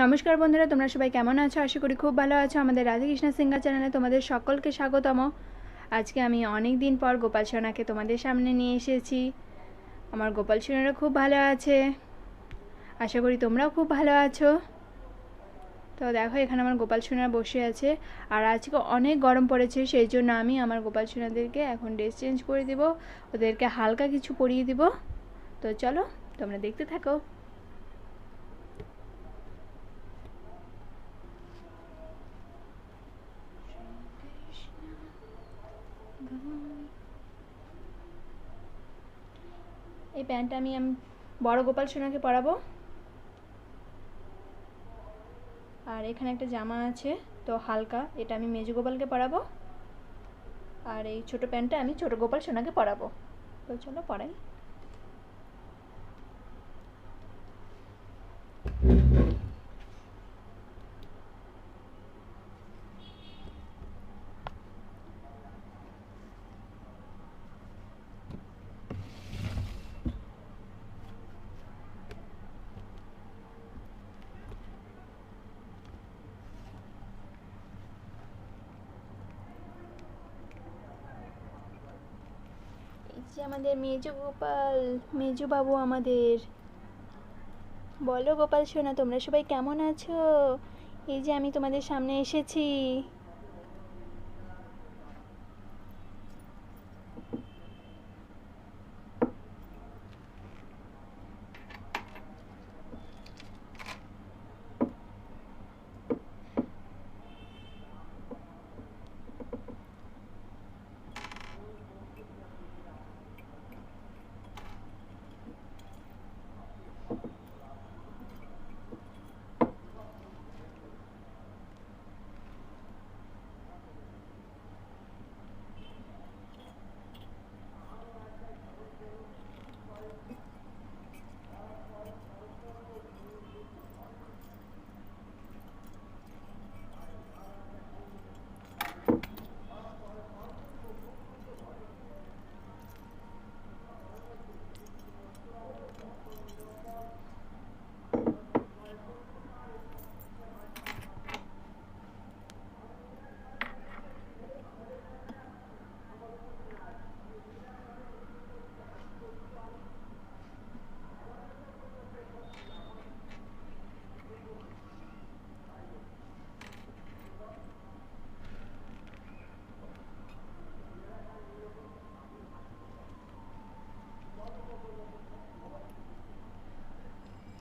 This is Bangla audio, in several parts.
নমস্কার বন্ধুরা, তোমরা সবাই কেমন আছো? আশা করি খুব ভালো আছো। আমাদের রাধাকৃষ্ণ সিঙ্গার চ্যানেলে তোমাদের সকলকে স্বাগতম। আজকে আমি অনেক দিন পর গোপাল সোনাকে তোমাদের সামনে নিয়ে এসেছি। আমার গোপাল সোনারা খুব ভালো আছে। আশা করি তোমরাও খুব ভালো আছো। তো দেখো, এখানে আমার গোপাল সোনা বসে আছে। আর আজকে অনেক গরম পড়েছে, সেই জন্য আমি আমার গোপাল সোনাদেরকে এখন ড্রেস চেঞ্জ করে দেব। ওদেরকে হালকা কিছু পরিয়ে দিব। তো চলো, তোমরা দেখতে থাকো। এই প্যান্টটা আমি বড় গোপাল সোনাকে পরাবো। আর এখানে একটা জামা আছে, তো হালকা, এটা আমি মেজু গোপালকে পরাবো। আর এই ছোট প্যান্টটা আমি ছোট গোপাল সোনাকে পরাবো। তো চলো পরাই এই যে আমাদের মেজু গোপাল, মেজু বাবু আমাদের। বলো গোপাল সোনা তোমরা সবাই কেমন আছো? এই যে আমি তোমাদের সামনে এসেছি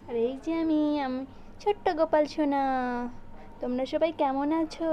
আর এই যে আমি আমি ছোট্ট গোপাল সোনা। তোমরা সবাই কেমন আছো?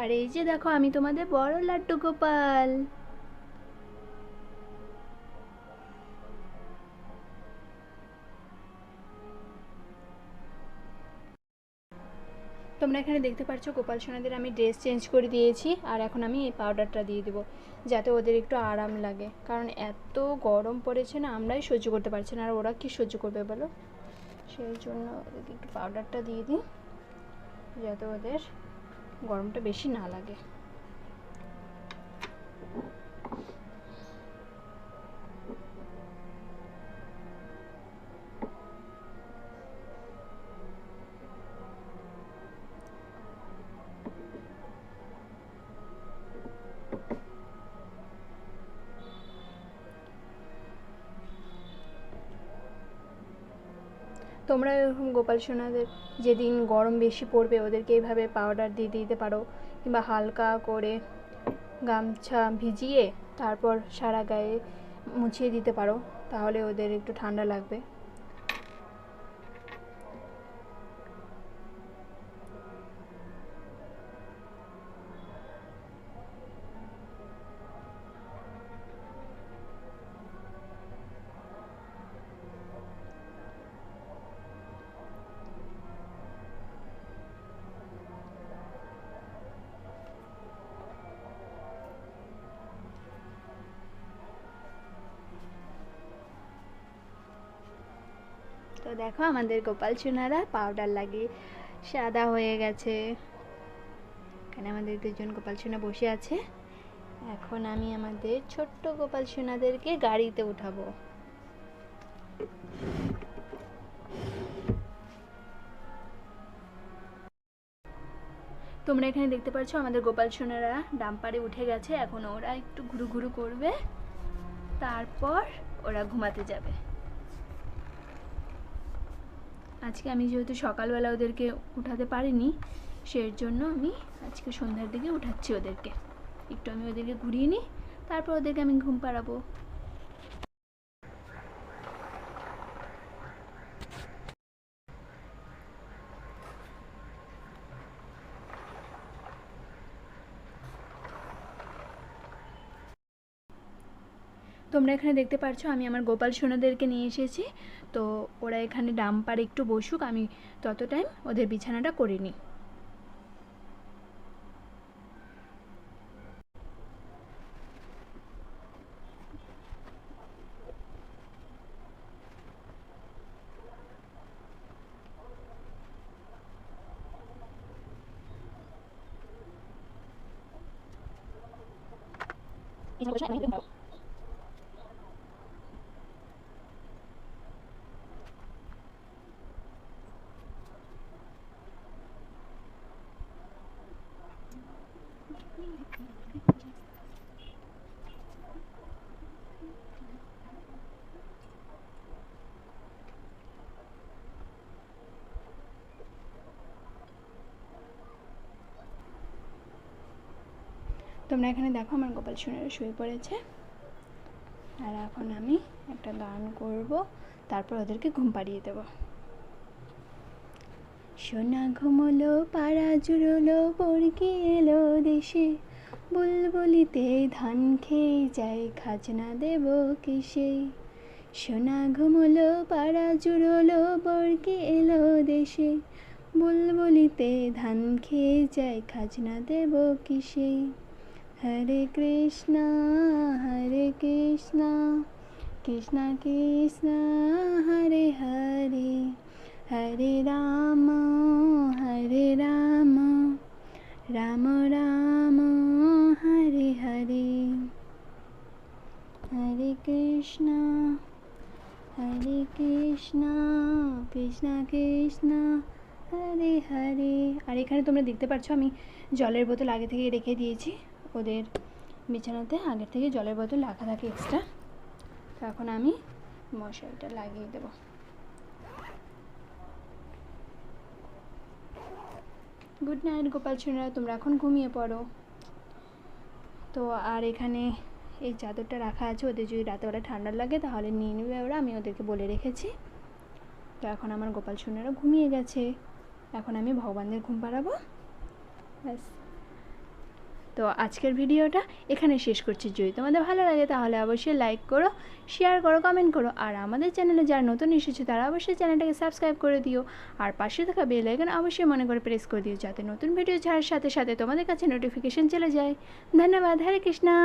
আর এই যে দেখো, আমি তোমাদের বড় লাড্ডু গোপাল। তোমরা এখানে দেখতে পাচ্ছ গোপাল সোনাদের আমি ড্রেস চেঞ্জ করে দিয়েছি, আর এখন আমি এই পাউডারটা দিয়ে দেবো, যাতে ওদের একটু আরাম লাগে। কারণ এত গরম পড়েছে না, আমরাই সহ্য করতে পারছি না, আর ওরা কি সহ্য করবে বলো? সেই জন্য একটু পাউডারটা দিয়ে দিই, যাতে ওদের গরমটা বেশি না লাগে। তোমরা এরকম গোপাল সোনাদের যেদিন গরম বেশি পড়বে, ওদেরকে এইভাবে পাউডার দিয়ে দিতে পারো। কিংবা হালকা করে গামছা ভিজিয়ে তারপর সারা গায়ে মুছিয়ে দিতে পারো, তাহলে ওদের একটু ঠান্ডা লাগবে। তো দেখো আমাদের গোপাল সোনারা পাউডার লাগিয়ে সাদা হয়ে গেছে। এখানে আমাদের দুজন গোপাল সোনা বসে আছে। এখন আমি আমাদের ছোট্ট গোপাল সোনাদেরকে গাড়িতে উঠাবো। তোমরা এখানে দেখতে পাচ্ছ আমাদের গোপাল সোনারা ডাম্পারে উঠে গেছে। এখন ওরা একটু ঘুরু ঘুরু করবে। তারপর ওরা ঘুমাতে যাবে। আজকে আমি যেহেতু সকালবেলা ওদেরকে উঠাতে পারিনি, সেই জন্য আমি আজকে সন্ধ্যার দিকে উঠাচ্ছি ওদেরকে। একটু আমি ওদেরকে ঘুরিয়ে নিই, তারপর ওদেরকে আমি ঘুম পাড়াবো। তোমরা এখানে দেখতে পাচ্ছ আমি আমার গোপাল সোনাদেরকে নিয়ে এসেছি। তো ওরা এখানে ডাম্পারে একটু বসুক, আমি তত টাইম ওদের বিছানাটা করে নিই। তোমরা এখানে দেখো আমার গোপাল সোনারা শুয়ে পড়েছে। আর এখন আমি একটা গান করব, তারপর ওদেরকে ঘুম পাড়িয়ে দেব। সোনা ঘুমলো, পাড়া জুড়লো পড়কি এলো দেশে। বুলবুলিতে ধান খেয়ে যায়, খাজনা দেব কিসে? সোনা ঘুমলো, পাড়া জুড়লো বর্গি এলো দেশে। বুলবুলিতে ধান খেয়ে যায়, খাজনা দেব কিসে? হরে কৃষ্ণ হরে কৃষ্ণ কৃষ্ণ কৃষ্ণ, হরে হরে হরে রাম হরে রাম রাম রাম, হরে হরে। হরে কৃষ্ণ হরে কৃষ্ণ কৃষ্ণ কৃষ্ণ, হরে হরে। আর এখানে তোমরা দেখতে পাচ্ছ আমি জলের বোতল আগে থেকে রেখে দিয়েছি। ওদের বিছানাতে আগের থেকে জলের বোতল রাখা থাকে এক্সট্রা তো এখন আমি মশারিটা লাগিয়ে দেব। গুড নাইট গোপাল সোনারা তোমরা এখন ঘুমিয়ে পড়ো। তো আর এখানে এই চাদরটা রাখা আছে, ওদের যদি রাতেবেলা ঠান্ডা লাগে তাহলে নিয়ে নেবে ওরা, আমি ওদেরকে বলে রেখেছি। তো এখন আমার গোপাল সোনারা ঘুমিয়ে গেছে। এখন আমি ভগবানদের ঘুম পাড়াবো। ব্যাস। তো আজকের ভিডিওটা এখানে শেষ করছি। যদি তোমাদের ভালো লাগে তাহলে অবশ্যই লাইক করো শেয়ার করো কমেন্ট করো, আর আমাদের চ্যানেলে যারা নতুন এসেছে তারা অবশ্যই চ্যানেলটাকে সাবস্ক্রাইব করে দিও, আর পাশে থাকা বেল আইকন অবশ্যই মনে করে প্রেস করে দিও, যাতে নতুন ভিডিও ছাড়ার সাথে সাথে তোমাদের কাছে নোটিফিকেশন চলে যায়। ধন্যবাদ, হরে কৃষ্ণা।